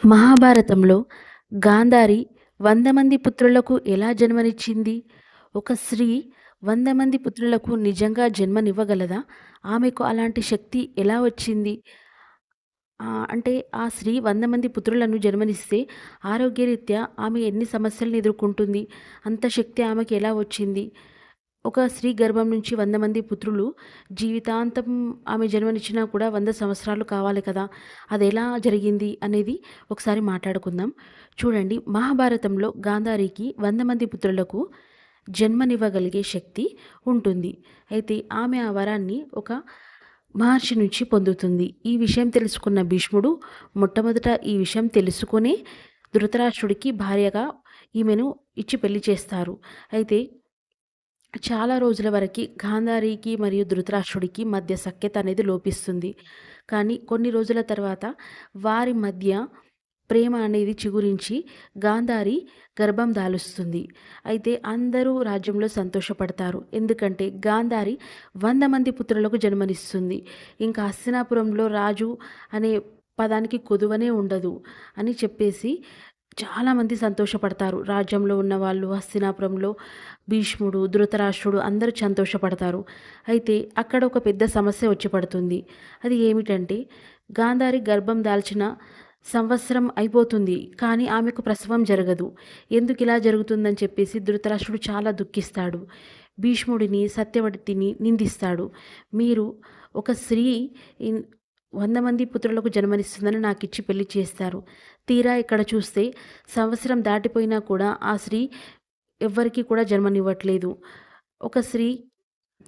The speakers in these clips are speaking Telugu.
మహాభారతంలో గాంధారి వంద మంది పుత్రులకు ఎలా జన్మనిచ్చింది? ఒక స్త్రీ వంద మంది పుత్రులకు నిజంగా జన్మనివ్వగలదా? ఆమెకు అలాంటి శక్తి ఎలా వచ్చింది? అంటే ఆ స్త్రీ వంద మంది పుత్రులను జన్మనిస్తే ఆరోగ్యరీత్యా ఆమె ఎన్ని సమస్యలను ఎదుర్కొంటుంది? అంత శక్తి ఆమెకి ఎలా వచ్చింది? ఒక స్త్రీ గర్భం నుంచి వంద మంది పుత్రులు జీవితాంతం ఆమె జన్మనిచ్చినా కూడా వంద సంవత్సరాలు కావాలి కదా. అది ఎలా జరిగింది అనేది ఒకసారి మాట్లాడుకుందాం. చూడండి మహాభారతంలో గాంధారికి వంద మంది పుత్రులకు జన్మనివ్వగలిగే శక్తి ఉంటుంది. అయితే ఆమె ఆ వరాన్ని ఒక మహర్షి నుంచి పొందుతుంది. ఈ విషయం తెలుసుకున్న భీష్ముడు మొట్టమొదట ఈ విషయం తెలుసుకునే ధృతరాష్ట్రుడికి భార్యగా ఈమెను ఇచ్చి పెళ్ళి చేస్తారు. అయితే చాలా రోజుల వరకు గాంధారికి మరియు ధృతరాష్ట్రుడికి మధ్య సఖ్యత అనేది లోపిస్తుంది. కానీ కొన్ని రోజుల తర్వాత వారి మధ్య ప్రేమ అనేది చిగురించి గాంధారి గర్భం దాలుస్తుంది. అయితే అందరూ రాజ్యంలో సంతోషపడతారు. ఎందుకంటే గాంధారి వంద మంది పుత్రులకు జన్మనిస్తుంది. ఇంకా హస్తినాపురంలో రాజు అనే పదానికి కొదువనే ఉండదు అని చెప్పేసి చాలామంది సంతోషపడతారు. రాజ్యంలో ఉన్న వాళ్ళు హస్తినాపురంలో భీష్ముడు ధృతరాష్ట్రుడు అందరూ సంతోషపడతారు. అయితే అక్కడ ఒక పెద్ద సమస్య వచ్చి పడుతుంది. అది ఏమిటంటే గాంధారి గర్భం దాల్చిన సంవత్సరం అయిపోతుంది కానీ ఆమెకు ప్రసవం జరగదు. ఎందుకు ఇలా జరుగుతుందని చెప్పేసి ధృతరాష్ట్రుడు చాలా దుఃఖిస్తాడు. భీష్ముడిని సత్యవతిని నిందిస్తాడు. మీరు ఒక స్త్రీ వంద మంది పుత్రులకు జన్మనిస్తుందని నాకు ఇచ్చి పెళ్ళి చేస్తారు. తీరా ఇక్కడ చూస్తే సంవత్సరం దాటిపోయినా కూడా ఆ స్త్రీ ఎవ్వరికీ కూడా జన్మనివ్వట్లేదు. ఒక స్త్రీ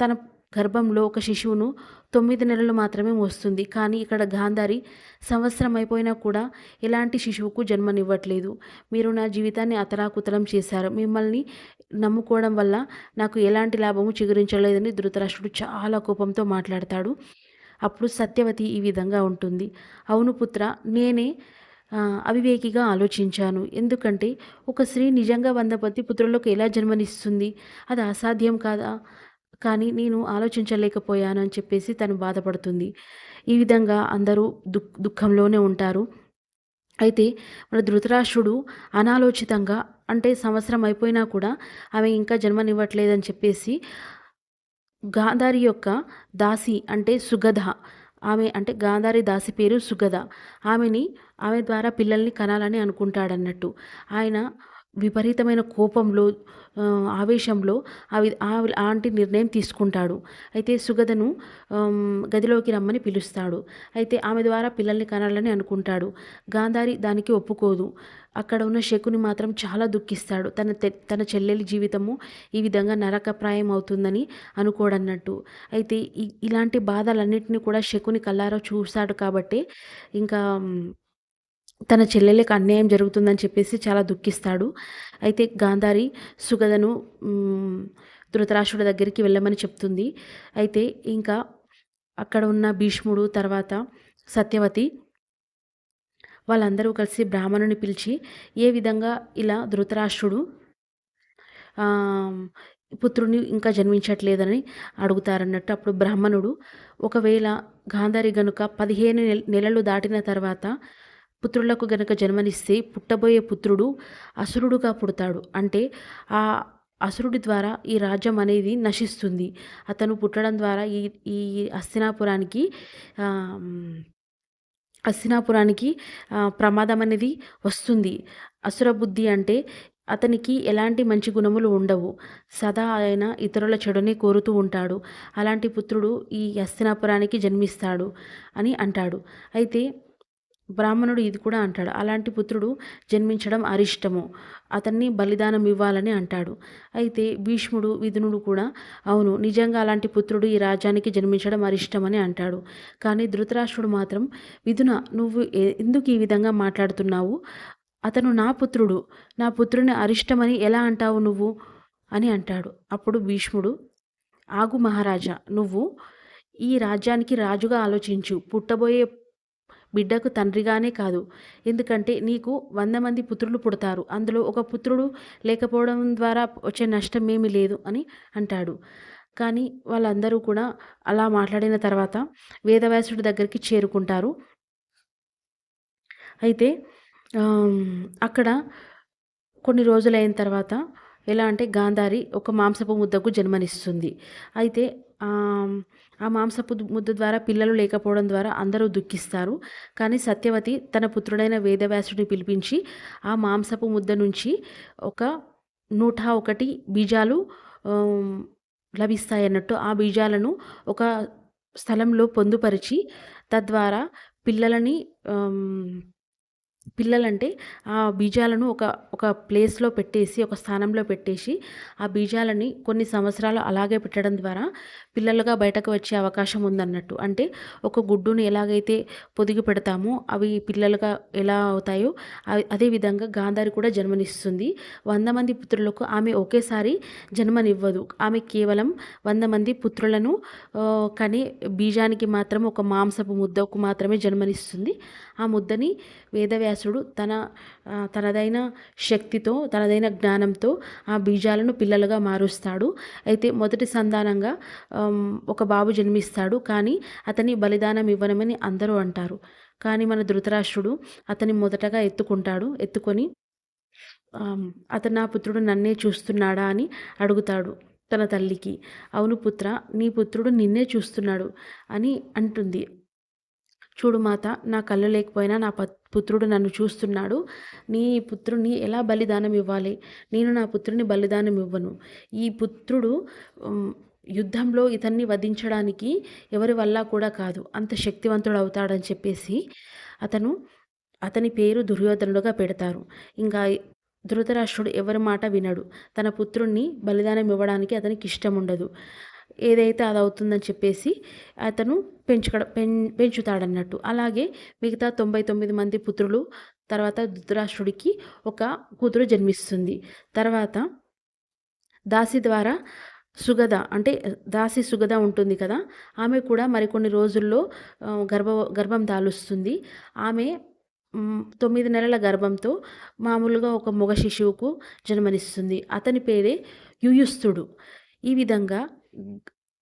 తన గర్భంలో ఒక శిశువును తొమ్మిది నెలలు మాత్రమే మోస్తుంది. కానీ ఇక్కడ గాంధారి సంవత్సరం అయిపోయినా కూడా ఎలాంటి శిశువుకు జన్మనివ్వట్లేదు. మీరు నా జీవితాన్ని అతలాకుతలం చేశారు. మిమ్మల్ని నమ్ముకోవడం వల్ల నాకు ఎలాంటి లాభము చిగురించలేదని ధృతరాష్ట్రుడు చాలా కోపంతో మాట్లాడతాడు. అప్పుడు సత్యవతి ఈ విధంగా ఉంటుంది. అవును పుత్ర నేనే అవివేకిగా ఆలోచించాను. ఎందుకంటే ఒక స్త్రీ నిజంగా వంద పతి పుత్రులకు ఎలా జన్మనిస్తుంది? అది అసాధ్యం కాదా? కానీ నేను ఆలోచించలేకపోయాను అని చెప్పేసి తను బాధపడుతుంది. ఈ విధంగా అందరూ దుఃఖ దుఃఖంలోనే ఉంటారు. అయితే మన ధృతరాష్ట్రుడు అనాలోచితంగా అంటే సంవత్సరం అయిపోయినా కూడా ఆమె ఇంకా జన్మనివ్వట్లేదని చెప్పేసి గాంధారి యొక్క దాసి అంటే సుగధ. ఆమె అంటే గాంధారి దాసి పేరు సుగధ. ఆమెని ఆమె ద్వారా పిల్లల్ని కనాలని అనుకుంటాడన్నట్టు. ఆయన విపరీతమైన కోపంలో ఆవేశంలో అవి ఆంటి నిర్ణయం తీసుకుంటాడు. అయితే సుగధను గదిలోకి రమ్మని పిలుస్తాడు. అయితే ఆమె ద్వారా పిల్లల్ని కనాలని అనుకుంటాడు. గాంధారి దానికి ఒప్పుకోదు. అక్కడ ఉన్న శకుని మాత్రం చాలా దుఃఖిస్తాడు. తన తె- తన చెల్లెలి జీవితము ఈ విధంగా నరకప్రాయం అవుతుందని అనుకోడన్నట్టు. అయితే ఇలాంటి బాధలన్నింటినీ కూడా శకుని కల్లారా చూస్తాడు కాబట్టి ఇంకా తన చెల్లెలకు అన్యాయం జరుగుతుందని చెప్పేసి చాలా దుఃఖిస్తాడు. అయితే గాంధారి సుగధను ధృతరాష్ట్రుడి దగ్గరికి వెళ్ళమని చెప్తుంది. అయితే ఇంకా అక్కడ ఉన్న భీష్ముడు తర్వాత సత్యవతి వాళ్ళందరూ కలిసి బ్రాహ్మణుని పిలిచి ఏ విధంగా ఇలా ధృతరాష్ట్రుడు పుత్రుని ఇంకా జన్మించట్లేదని అడుగుతారన్నట్టు అప్పుడు బ్రాహ్మణుడు ఒకవేళ గాంధారి గనుక పదిహేను నెల- నెలలు దాటిన తర్వాత పుత్రులకు గనుక జన్మనిస్తే పుట్టబోయే పుత్రుడు అసురుడుగా పుడతాడు. అంటే ఆ అసురుడి ద్వారా ఈ రాజ్యం అనేది నశిస్తుంది. అతను పుట్టడం ద్వారా ఈ ఈ హస్తినాపురానికి ఆ, ప్రమాదం అనేది వస్తుంది. అసురబుద్ధి అంటే అతనికి ఎలాంటి మంచి గుణములు ఉండవు. సదా ఆయన ఇతరుల చెడునే కోరుతూ ఉంటాడు. అలాంటి పుత్రుడు ఈ హస్తినాపురానికి జన్మిస్తాడు అని అంటాడు. అయితే బ్రాహ్మణుడు ఇది కూడా అంటాడు అలాంటి పుత్రుడు జన్మించడం అరిష్టము. అతన్ని బలిదానం ఇవ్వాలని అంటాడు. అయితే భీష్ముడు విధునుడు కూడా అవును నిజంగా అలాంటి పుత్రుడు ఈ రాజ్యానికి జన్మించడం అరిష్టమని అంటాడు. కానీ ధృతరాష్ట్రుడు మాత్రం విధున నువ్వు ఎందుకు ఈ విధంగా మాట్లాడుతున్నావు? అతను నా పుత్రుడు. నా పుత్రుని అరిష్టమని ఎలా అంటావు నువ్వు అని అంటాడు. అప్పుడు భీష్ముడు ఆగు మహారాజా నువ్వు ఈ రాజ్యానికి రాజుగా ఆలోచించు. పుట్టబోయే బిడ్డకు తండ్రిగానే కాదు. ఎందుకంటే నీకు వంద మంది పుత్రులు పుడతారు. అందులో ఒక పుత్రుడు లేకపోవడం ద్వారా వచ్చే నష్టం ఏమీ లేదు అని అంటాడు. కానీ వాళ్ళందరూ కూడా అలా మాట్లాడిన తర్వాత వేదవ్యాసుడి దగ్గరికి చేరుకుంటారు. అయితే అక్కడ కొన్ని రోజులైన తర్వాత ఎలా అంటే గాంధారి ఒక మాంసపు ముద్దకు జన్మనిస్తుంది. అయితే ఆ మాంసపు ముద్ద ద్వారా పిల్లలు లేకపోవడం ద్వారా అందరూ దుఃఖిస్తారు. కానీ సత్యవతి తన పుత్రుడైన వేదవ్యాసుడిని పిలిపించి ఆ మాంసపు ముద్ద నుంచి ఒక 101 బీజాలు లభిస్తాయన్నట్టు ఆ బీజాలను ఒక స్థలంలో పొందుపరిచి తద్వారా పిల్లలని పిల్లలంటే ఆ బీజాలను ఒక ఒక ప్లేస్‌లో పెట్టేసి, ఒక స్థానంలో పెట్టేసి, ఆ బీజాలని కొన్ని సంవత్సరాలు అలాగే పెట్టడం ద్వారా పిల్లలుగా బయటకు వచ్చే అవకాశం ఉందన్నట్టు. అంటే ఒక గుడ్డుని ఎలాగైతే పొదిగి పెడతామో అవి పిల్లలుగా ఎలా అవుతాయో అదేవిధంగా అదే విధంగా గాంధారి కూడా జన్మనిస్తుంది. వంద మంది పుత్రులకు ఆమె ఒకేసారి జన్మనివ్వదు. ఆమె కేవలం వంద మంది పుత్రులను కానీ బీజానికి మాత్రం ఒక మాంసపు ముద్దకు మాత్రమే జన్మనిస్తుంది. ఆ ముద్దని వేదవ్యాసుడు తన తనదైన శక్తితో, తనదైన జ్ఞానంతో ఆ బీజాలను పిల్లలుగా మారుస్తాడు. అయితే మొదటి సంతానంగా ఒక బాబు జన్మిస్తాడు. కానీ అతని బలిదానం ఇవ్వనమని అందరూ అంటారు. కానీ మన ధృతరాష్ట్రుడు అతని మొదటగా ఎత్తుకుంటాడు. ఎత్తుకొని అతను నా పుత్రుడు నన్నే చూస్తున్నాడా అని అడుగుతాడు తన తల్లికి. అవును పుత్ర నీ పుత్రుడు నిన్నే చూస్తున్నాడు అని అంటుంది. చూడు మాత నా కళ్ళు లేకపోయినా నా పుత్రుడు నన్ను చూస్తున్నాడు. నీ పుత్రుడిని ఎలా బలిదానం ఇవ్వాలి? నేను నా పుత్రుడిని బలిదానం ఇవ్వను. ఈ పుత్రుడు యుద్ధంలో ఇతన్ని వధించడానికి ఎవరి వల్ల కూడా కాదు. అంత శక్తివంతుడు అవుతాడని చెప్పేసి అతను అతని పేరు దుర్యోధనుడుగా పెడతారు. ఇంకా ధృతరాష్ట్రుడు ఎవరి మాట వినడు. తన పుత్రుణ్ణి బలిదానం ఇవ్వడానికి అతనికి ఇష్టం ఉండదు ఏదైతే అది అవుతుందని చెప్పేసి అతను పెంచుకడ పెం పెంచుతాడన్నట్టు. అలాగే మిగతా 99 మంది పుత్రులు తర్వాత ధృతరాష్ట్రుడికి ఒక కూతురు జన్మిస్తుంది. తర్వాత దాసి ద్వారా సుగద అంటే దాసి సుగద ఉంటుంది కదా! ఆమె కూడా మరికొన్ని రోజుల్లో గర్భ గర్భం దాలుస్తుంది. ఆమె తొమ్మిది నెలల గర్భంతో మామూలుగా ఒక మగ శిశువుకు జన్మనిస్తుంది. అతని పేరే యుయుస్తుడు ఈ విధంగా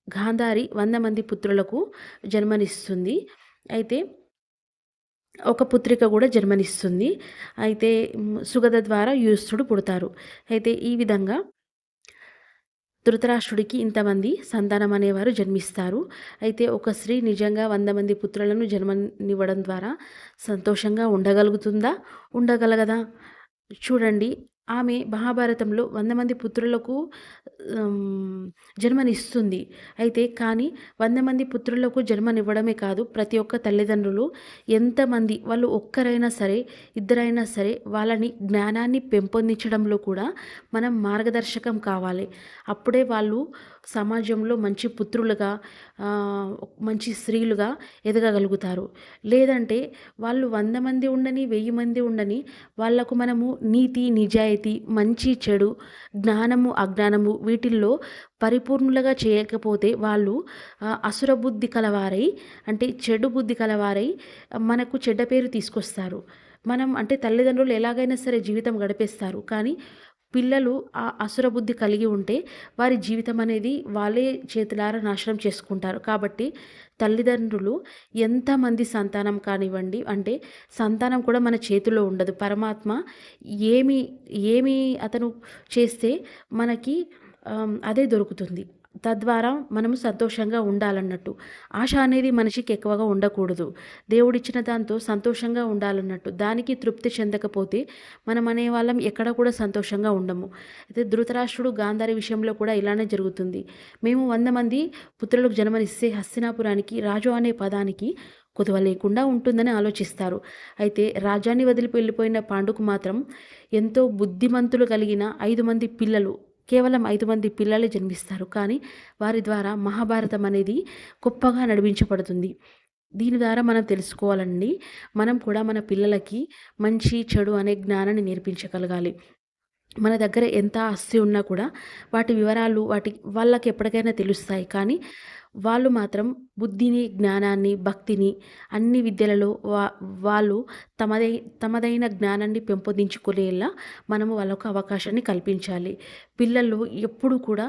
గాంధారి వంద మంది పుత్రులకు జన్మనిస్తుంది. అయితే ఒక పుత్రిక కూడా జన్మనిస్తుంది. అయితే సుగద ద్వారా యుయుస్థుడు పుడతారు. అయితే ఈ విధంగా ధృతరాష్ట్రుడికి ఇంతమంది సంతానం అనేవారు జన్మిస్తారు. అయితే ఒక స్త్రీ నిజంగా వంద మంది పుత్రులను జన్మనివ్వడం ద్వారా సంతోషంగా ఉండగలుగుతుందా? ఉండగలగదా? చూడండి ఆమె మహాభారతంలో వంద మంది పుత్రులకు జన్మనిస్తుంది. అయితే కానీ వంద మంది పుత్రులకు జన్మనివ్వడమే కాదు ప్రతి ఒక్క తల్లిదండ్రులు ఎంతమంది వాళ్ళు ఒక్కరైనా సరే, ఇద్దరైనా సరే వాళ్ళని జ్ఞానాన్ని పెంపొందించడంలో కూడా మనం మార్గదర్శకం కావాలి. అప్పుడే వాళ్ళు సమాజంలో మంచి పుత్రులుగా మంచి స్త్రీలుగా ఎదగగలుగుతారు. లేదంటే వాళ్ళు వంద మంది ఉండని, వెయ్యి మంది ఉండని వాళ్ళకు మనము నీతి, నిజాయితీ, మంచి, చెడు, జ్ఞానము, అజ్ఞానము వీటిల్లో పరిపూర్ణులుగా చేయకపోతే వాళ్ళు అసుర బుద్ధి కలవారై అంటే చెడు బుద్ధి కలవారై మనకు చెడ్డ పేరు తీసుకొస్తారు. మనం అంటే తల్లిదండ్రులు ఎలాగైనా సరే జీవితం గడిపేస్తారు. కానీ పిల్లలు ఆ అసురబుద్ధి కలిగి ఉంటే వారి జీవితం అనేది వాళ్ళే చేతులారా నాశనం చేసుకుంటారు. కాబట్టి తల్లిదండ్రులు ఎంతమంది సంతానం కానివ్వండి అంటే సంతానం కూడా మన చేతుల్లో ఉండదు. పరమాత్మ ఏమి ఏమి అతను చేస్తే మనకి అదే దొరుకుతుంది. తద్వారా మనము సంతోషంగా ఉండాలన్నట్టు. ఆశ అనేది మనిషికి ఎక్కువగా ఉండకూడదు. దేవుడిచ్చిన దాంతో సంతోషంగా ఉండాలన్నట్టు. దానికి తృప్తి చెందకపోతే మనం అనేవాళ్ళం ఎక్కడ కూడా సంతోషంగా ఉండము. అయితే ధృతరాష్ట్రుడు గాంధారి విషయంలో కూడా ఇలానే జరుగుతుంది. మేము వంద మంది పుత్రులకు జన్మనిస్తే హస్తినాపురానికి రాజు అనే పదానికి కొదువ లేకుండా ఉంటుందని ఆలోచిస్తారు. అయితే రాజ్యాన్ని వదిలి వెళ్ళిపోయిన పాండుకు మాత్రం ఎంతో బుద్ధిమంతులు కలిగిన ఐదు మంది పిల్లలు కేవలం ఐదు మంది పిల్లలే జన్మిస్తారు. కానీ వారి ద్వారా మహాభారతం అనేది గొప్పగా నడిపించబడుతుంది. దీని ద్వారా మనం తెలుసుకోవాలండి. మనం కూడా మన పిల్లలకి మంచి, చెడు అనే జ్ఞానాన్ని నేర్పించగలగాలి. మన దగ్గర ఎంత ఆస్తి ఉన్నా కూడా వాటి వివరాలు వాటి వాళ్ళకి ఎప్పటికైనా తెలుస్తాయి. కానీ వాళ్ళు మాత్రం బుద్ధిని జ్ఞానాన్ని భక్తిని అన్ని విద్యలలో వా వాళ్ళు తమదై తమదైన జ్ఞానాన్ని పెంపొందించుకునేలా మనము వాళ్ళకు అవకాశాన్ని కల్పించాలి. పిల్లలు ఎప్పుడు కూడా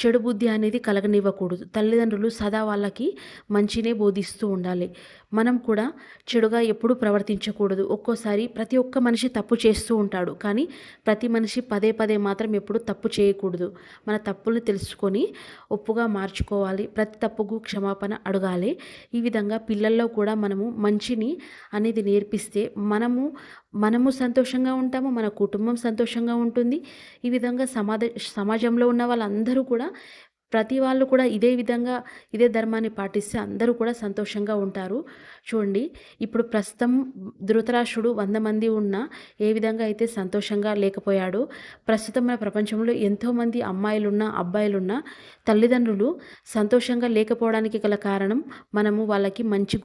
చెడు బుద్ధి అనేది కలగనివ్వకూడదు. తల్లిదండ్రులు సదా వాళ్ళకి మంచినే బోధిస్తూ ఉండాలి. మనం కూడా చెడుగా ఎప్పుడు ప్రవర్తించకూడదు. ఒక్కోసారి ప్రతి ఒక్క మనిషి తప్పు చేస్తూ ఉంటాడు. కానీ ప్రతి మనిషి పదే పదే మాత్రం ఎప్పుడు తప్పు చేయకూడదు. మన తప్పుల్ని తెలుసుకొని ఒప్పుగా మార్చుకోవాలి. ప్రతి తప్పుకు క్షమాపణ అడగాలి. ఈ విధంగా పిల్లల్లో కూడా మనము మంచిని అనేది నేర్పిస్తే మనము మనము సంతోషంగా ఉంటాము మన కుటుంబం సంతోషంగా ఉంటుంది. ఈ విధంగా సమాజ సమాజంలో ఉన్న వాళ్ళందరూ కూడా ప్రతి వాళ్ళు కూడా ఇదే విధంగా ఇదే ధర్మాన్ని పాటిస్తే అందరూ కూడా సంతోషంగా ఉంటారు. చూడండి ఇప్పుడు ప్రస్తుతం ధృతరాష్ట్రుడు వంద మంది ఉన్న ఏ విధంగా అయితే సంతోషంగా లేకపోయాడో ప్రస్తుతం మన ప్రపంచంలో ఎంతోమంది అమ్మాయిలున్నా అబ్బాయిలున్నా తల్లిదండ్రులు సంతోషంగా లేకపోవడానికి గల కారణం మనము వాళ్ళకి మంచి